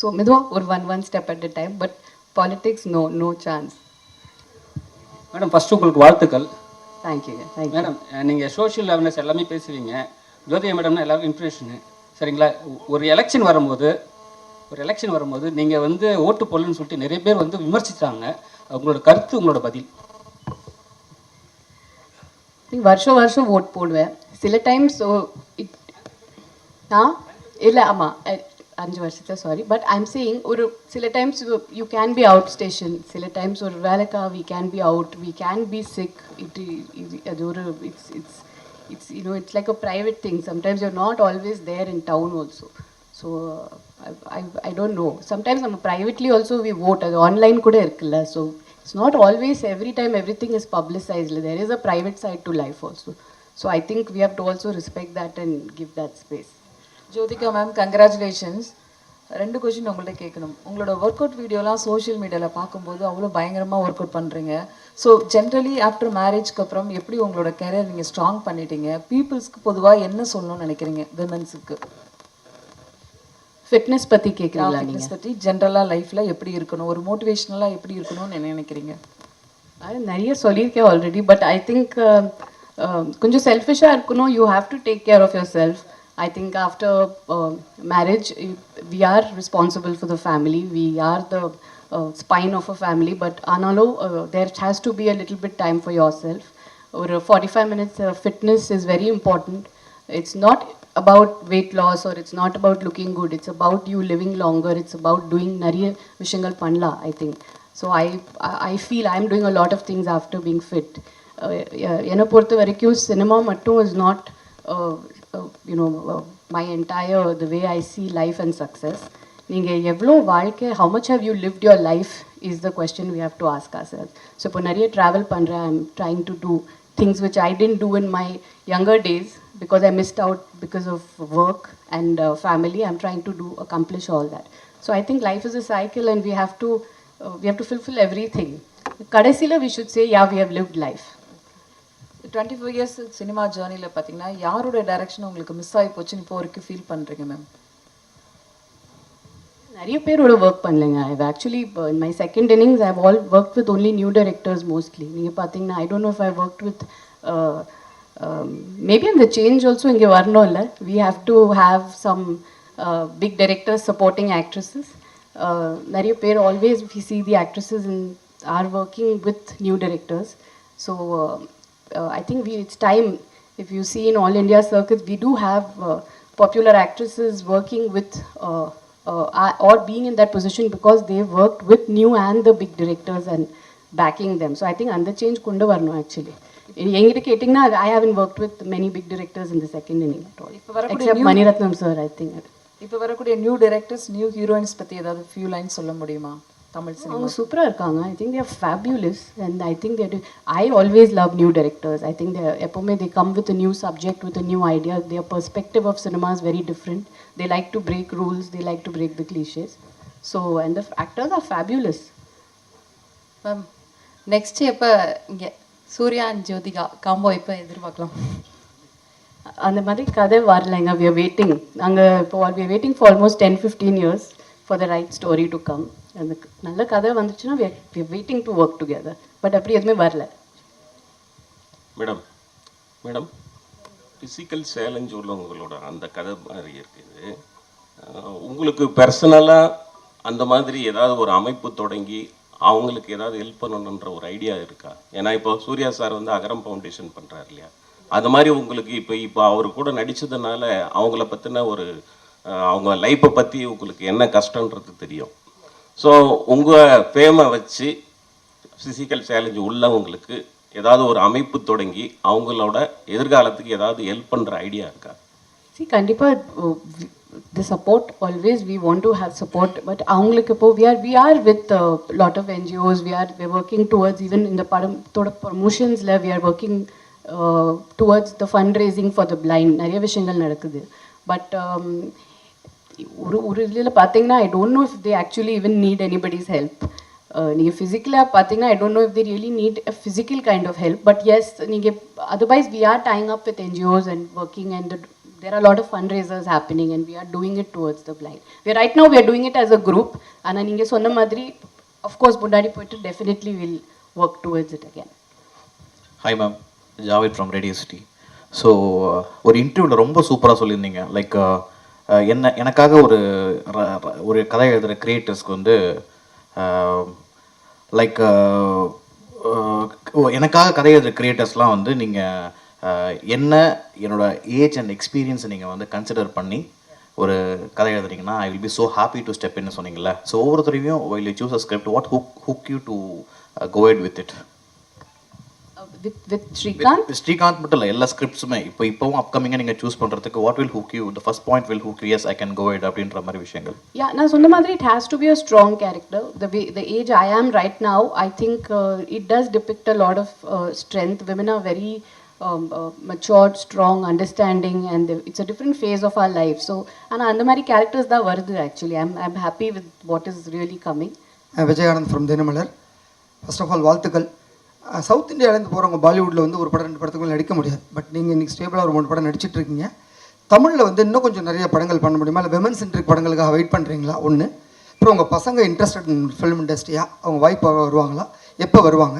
so மெதுவாக ஒரு one one step at a time but politics no no chance madam first உங்களுக்கு வாழ்த்துக்கள். தேங்க்யூங்க தேங்க்யூ மேடம் நீங்கள் சோஷியல் அவேர்னஸ் எல்லாமே பேசுவீங்க. ஜோதிகா மேடம்னா எல்லாருக்கும் இன்ஃபர்மேஷனு சரிங்களா? ஒரு எலெக்ஷன் வரும்போது ஒரு எலெக்ஷன் வரும்போது நீங்கள் வந்து ஓட்டு போடலன்னு சொல்லிட்டு நிறைய பேர் வந்து விமர்சித்தாங்க உங்களோட கருத்து உங்களோட பதில். வருஷம் வருஷம் ஓட் போடுவேன். சில டைம்ஸ் இட் ஆ இல்லை ஆமாம் அஞ்சு வருஷத்தை சாரி பட் ஐம் சேயிங் ஒரு சில times you can be out station சில டைம்ஸ் ஒரு வேலைக்கா we can be out we can be sick it அது ஒரு it's it's it's you know it's like a private thing sometimes you're not always there in town also so I I don't know sometimes நம்ம privately also we vote அது online கூட இருக்குல்ல. So it's not always every time everything is publicized. There is a private side to life also. So i think we have to also respect that and give that space. Jyothika ma'am congratulations ரெண்டு question உங்கள்ட்ட கேட்கணும். உங்களோட work out வீடியோலாம் social மீடியாவில் பார்க்கும்போது அவ்வளோ பயங்கரமாக work out பண்ணுறீங்க ஸோ ஜென்ரலி ஆஃப்டர் மேரேஜ்க்கு அப்புறம் எப்படி உங்களோட கெரியர் நீங்கள் ஸ்ட்ராங் பண்ணிட்டீங்க? பீப்புள்ஸ்க்கு பொதுவாக என்ன சொல்லணும்னு நினைக்கிறீங்க? விமன்ஸுக்கு பத்தி கேக்குறீங்களா நீங்க? ஃபிட்னஸ் பற்றி ஜென்ரலாக லைஃப்பில் எப்படி இருக்கணும்? ஒரு மோட்டிவேஷ்னலாக எப்படி இருக்கணும்னு என்ன நினைக்கிறீங்க? அது நிறைய சொல்லியிருக்கேன் ஆல்ரெடி பட் ஐ திங்க் கொஞ்சம் செல்ஃபிஷாக இருக்கணும். You have to take care of yourself I think after marriage we are responsible for the family we are the spine of a family but ஆனாலும் there has to be a little bit time for your self ஒரு forty five minutes fitness is very important it's not about weight loss or it's not about looking good it's about you living longer it's about doing நிறைய விஷயங்கள் பண்ணலாம் i think so i i feel i'm doing a lot of things after being fit uh, என்னை பொறுத்த வரைக்கும் cinema மட்டும் is not uh, uh, you know uh, my entire the way i see life and success நீங்கள் எவ்வளோ வாழ்க்கை how much have you lived your life is the question we have to ask ourselves so இப்போ நிறைய travel பண்ணுறேன் i'm trying to do things which I didn't do in my younger days because I missed out because of work and uh, family. I'm trying to do accomplish all that. So I think life is a cycle, and we have to uh, we have to fulfill everything. Kadasila, we should say, yeah, we have lived life. Twenty five years cinema ஜேர்னியில் பார்த்தீங்கன்னா யாரோட direction உங்களுக்கு miss ஆகி போச்சுன்னு இப்போ வரைக்கும் feel பண்ணுறீங்க ma'am நிறைய பேரோட work பண்ணலைங்க. I've actually in my second innings I've all work with only new directors mostly நீங்கள் பார்த்தீங்கன்னா I don't know if I work with maybe அந்த சேஞ்ச் ஆல்சோ இங்கே வரணும் இல்லை we have to have some big directors supporting actresses நிறைய பேர் always we see the actresses in are working with new directors so I think we it's time if you see in all India circuits, we do have uh, popular actresses working with uh, uh, are- or being in that position because they worked with new and the big directors and backing them. So I think under change kundu varno actually. எங்கிட்ட கேட்டிங்கன்னா I haven't work with many big directors இந்த second inning இப்ப வரக்கூடிய except new- Mani Ratnam sir I think இப்போ வரக்கூடிய new directors new heroines பற்றி ஏதாவது few lines சொல்ல முடியுமா Tamil cinema. அவங்க சூப்பராக இருக்காங்க. I think they're fabulous and I think they're I always love new directors. I think எப்போவுமே they come with new subject with new idea their perspective of cinema is very different they like to break rules they like to break the cliches so and the actors are fabulous ma'am next எப்போ இங்கே Surya and Jyothika combo எப்போ எதிர்பார்க்கலாம்? அந்த மாதிரி கதை வரலைங்க. We are waiting நாங்கள் இப்போ we are waiting for almost ten fifteen years for the right story to come அந்த நல்ல கதை வந்துச்சுன்னா waiting to work together but அப்படி எதுவுமே வரல. மேடம் மேடம் ஃபிசிக்கல் சேலஞ்ச் உள்ளவங்களோட அந்த கதை மாதிரி இருக்குது. உங்களுக்கு பர்சனலாக அந்த மாதிரி ஏதாவது ஒரு அமைப்பு தொடங்கி அவங்களுக்கு ஏதாவது ஹெல்ப் பண்ணணுன்ற ஒரு ஐடியா இருக்கா? ஏன்னா இப்போ சூர்யா சார் வந்து அகரம் ஃபவுண்டேஷன் பண்ணுறாரு இல்லையா? அது மாதிரி உங்களுக்கு இப்போ இப்போ அவர் கூட நடித்ததுனால அவங்கள பற்றின ஒரு அவங்க லைஃப்பை பற்றி உங்களுக்கு என்ன கஷ்டன்றது தெரியும். ஸோ உங்கள் ஃபேமை வச்சு ஃபிசிக்கல் சேலஞ்ச் உள்ளவங்களுக்கு ஏதாவது ஒரு அமைப்பு தொடங்கி அவங்களோட எதிர்காலத்துக்கு ஏதாவது ஹெல்ப் பண்ணுற ஐடியா இருக்கா சி கண்டிப்பாக the support always we want to have support but அவங்களுக்கு இப்போ we are we are with lot of NGOs we are we working towards even இந்த படத்தோட ப்ரொமோஷன்ஸில் we are working towards the fund raising for the blind நிறைய விஷயங்கள் நடக்குது but ஒரு ஒரு இதில் பார்த்தீங்கன்னா I don't know if they actually even need anybody's help நீங்கள் ஃபிசிக்கலாக பார்த்தீங்கன்னா I don't know if they really need a physical kind of help but yes நீங்கள் otherwise we are tying up with NGOs and working and there are a lot of fundraisers happening and we are doing it towards the blind. We are, right now we are doing it as a group. ஆனால் நீங்கள் சொன்ன மாதிரி of course முன்னாடி போயிட்டு definitely will work towards it again. Hi ma'am Javed from Radio City so ஒரு இன்டர்வியூவில் ரொம்ப சூப்பராக சொல்லியிருந்தீங்க. லைக் என்ன எனக்காக ஒரு ஒரு கதை எழுதுகிற கிரியேட்டர்ஸ்க்கு வந்து லைக் எனக்காக கதை எழுதுகிற கிரியேட்டர்ஸ்லாம் வந்து நீங்கள் என்ன என்னோட ஏஜ் அண்ட் எக்ஸ்பீரியன்ஸை நீங்கள் வந்து கன்சிடர் பண்ணி ஒரு கதை எழுதுறீங்கன்னா I will be so happy to step இன்னு சொன்னீங்கல்ல. ஸோ ஒவ்வொருத்தரையும் while you choose a script what hook hook you to go ahead with it Uh, with, with Srikanth, With Srikanth மட்டும் இல்லை எல்லா ஸ்கிரிப்ட்ஸுமே இப்போ இப்போவும் அப்கமிங்காக நீங்கள் சூஸ் பண்ணுறதுக்கு what will hook you the first point will hook as I can go it அப்படின்ற மாதிரி விஷயங்கள் Yeah, நான் சொன்ன மாதிரி it has to be a strong character. The way the age I am right now, I think uh, it does depict a lot of uh, strength. Women are very um, uh, matured, strong, understanding, and they- it's a different phase of our life. So, and அந்த மாதிரி characters தான் வருது actually. I'm I'm happy with what is really coming. Ah Vijayanand from Dinamalar first of all வாழ்த்துக்கள் south இந்தியாவிலேருந்து போகிறவங்க பாலிவுட்டில் வந்து ஒரு படம் ரெண்டு படத்துக்கு நடிக்க முடியாது. பட் நீங்கள் இன்றைக்கி ஸ்டேபிளாக ஒரு மூணு படம் நடிச்சிட்டு இருக்கீங்க. தமிழில் வந்து இன்னும் கொஞ்சம் நிறைய படங்கள் பண்ண முடியுமா? இல்லை விமன் சென்ட்ரிக் படங்களுக்காக வெயிட் பண்ணுறீங்களா ஒன்று அப்புறம் உங்கள் பசங்க இன்ட்ரெஸ்டட் இன் ஃபிலிம் இண்டஸ்ட்ரியா அவங்க வாய்ப்பு வருவாங்களா? எப்போ வருவாங்க?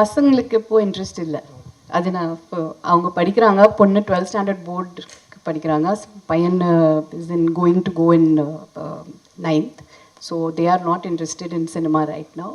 பசங்களுக்கு இப்போ இன்ட்ரெஸ்ட் இல்லை. அது நான் இப்போ அவங்க படிக்கிறாங்க. பொண்ணு டுவெல்த் ஸ்டாண்டர்ட் போர்டு படிக்கிறாங்க. பையன் is in going to go in ninth so they are not interested in cinema right now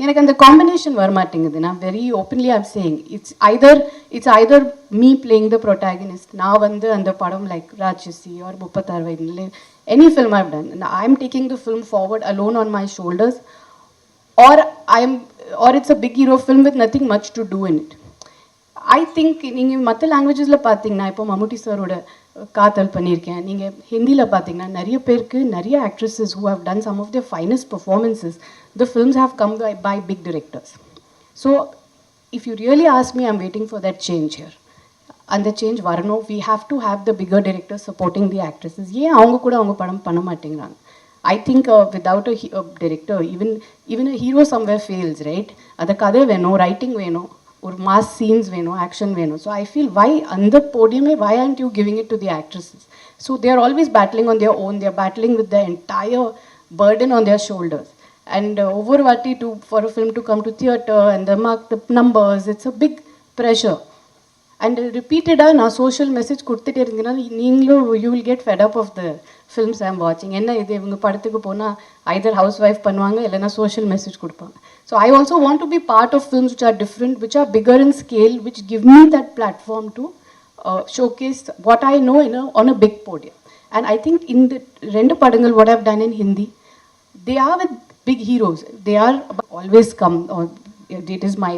எனக்கு அந்த காம்பினேஷன் வரமாட்டேங்குது. நான் very openly I'm saying it's either it's either me playing the protagonist நான் வந்து அந்த படம் லைக் ராட்சசி ஆர் முப்பத்தாறு வயதுல any film I've done I am taking the film forward alone on my shoulders or I am or it's a big hero film with nothing much to do in it I think நீங்கள் மற்ற லாங்குவேஜஸில் பார்த்தீங்கன்னா இப்போ மம்முட்டி சாரோட காத்தல் பண்ணியிருக்கேன். நீங்கள் ஹிந்தியில் பார்த்தீங்கன்னா நிறைய பேருக்கு நிறைய actresses who have done some of the finest performances the films have come by by big directors so if you really ask me I'm waiting for that change here அந்த சேஞ்ச் வரணும். We have to have the bigger director supporting the actresses ஏன் அவங்க கூட அவங்க படம் பண்ண மாட்டேங்கிறாங்க? I think without a director even even a hero somewhere fails right அந்த கதை வேணும் ரைட்டிங் வேணும். ஒரு மாஸ் சீன்ஸ் வேணும் ஆக்ஷன் வேணும் ஸோ ஐ ஃபீல் வை அந்த போடியமே why and you giving it to the actresses so they are always battling on their own they're battling with the entire burden on their shoulders. And uh, ஒவ்வொரு வாட்டி to for a film to come to theatre and the mark the numbers, it's a big pressure. And ரிப்பீட்டடாக நான் social message கொடுத்துட்டே இருந்தீங்கன்னா நீங்களும் you will get fed up of the films I'm வாட்சிங் என்ன இது? இவங்க படத்துக்கு போனால் ஐதர் ஹவுஸ் ஒய்ஃப் பண்ணுவாங்க இல்லைனா சோஷியல் மெசேஜ் கொடுப்பாங்க. So I also want to be part of films which are different which are bigger in scale which give me that platform to showcase what I know in on a big podium and I think இந்த ரெண்டு படங்கள் what have done in Hindi they are with big heroes they are always come it is my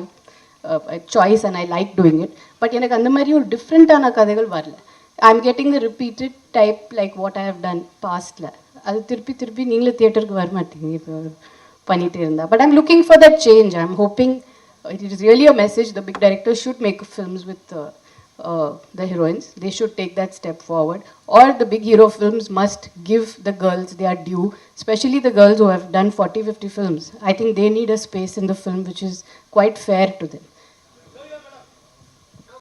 my uh, choice and I like doing it. But எனக்கு அந்த மாதிரி ஒரு டிஃப்ரெண்ட்டான கதைகள் வரல I am getting the repeated type like what I have done பாஸ்டில் அது திருப்பி திருப்பி நீங்களே தியேட்டருக்கு வர மாட்டீங்க இப்போ பண்ணிகிட்டே இருந்தா but I'm looking for that change I am hoping it is really a message the big director should make films with uh, the heroines. They should take that step forward. Or the big hero films must give the girls their due, especially the girls who have done 40, 50 films. I think they need a space in the film which is quite fair to them.